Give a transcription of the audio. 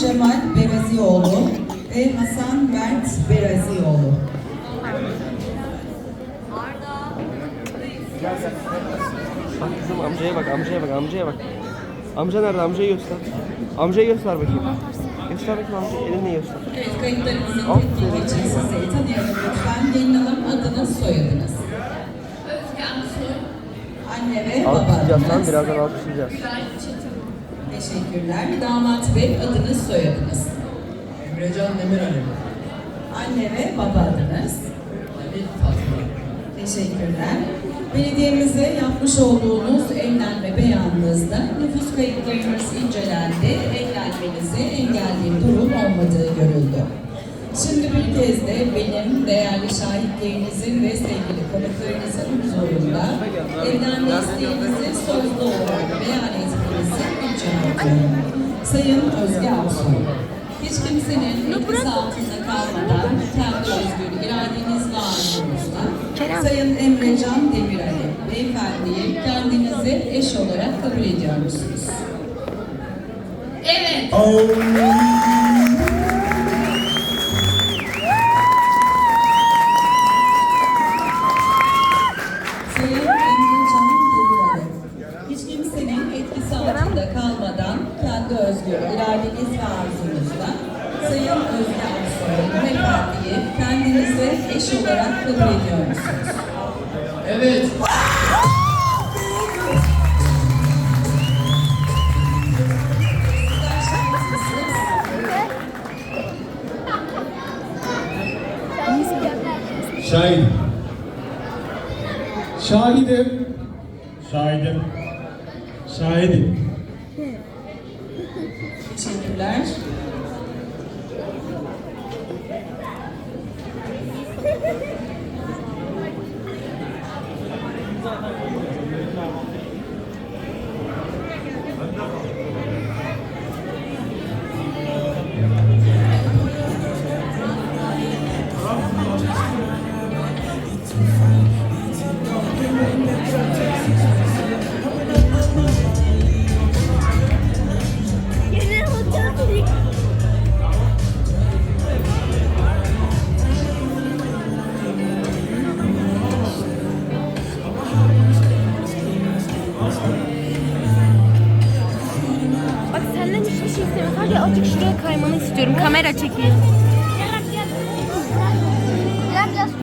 Cemal Berazioğlu ve Hasan Mert Berazioğlu. Bak kızım amcaya bak, amcaya bak, amcaya bak. Amca nerede? Amcayı göster. Amcayı göster bakayım. Göster bakayım amcayı. Elinle göster. Evet, kayıtlarımızın tekniği için sizleri tanıyalım lütfen. Gelin hanım adınız, soyadınız. Anne ve baba Alkışlayacağız lan. Birazdan alkışlayacağız. Teşekkürler. Damat bey adınız, soyadınız. Emrecan Demirali. Anne ve baba adınız. Ali Fatma. Teşekkürler. Belediyemize yapmış olduğunuz evlenme beyanınızda nüfus kayıtlarınız incelendi. Evlenmenize engel bir durum olmadığı görüldü. Şimdi bir kez de benim değerli şahitlerinizin ve sevgili konuklarınızın huzurunda evlenme isteğinizi sözlü olarak beyan etmenizi ediyorum. Sayın Özge Aksoy, hiç kimsenin etkisi altında kalmadan kendi özgür iradeniz bağımlılığınızda Sayın Emrecan Demirali, beyefendiyi kendinize eş olarak kabul ediyor musunuz? Evet. Demirali, hiç kimsenin etkisi altında kalmadan kendi özgür iradeniz ve arzunuzla Sayın Özge Aksoy, beyefendiyi kendinize eş olarak kabul ediyor musunuz? Evet. Şahit. Şahidim. Şahidim. Şahidim. Teşekkürler. Sadece azıcık şuraya kaymanı istiyorum. Kamera çekeyim.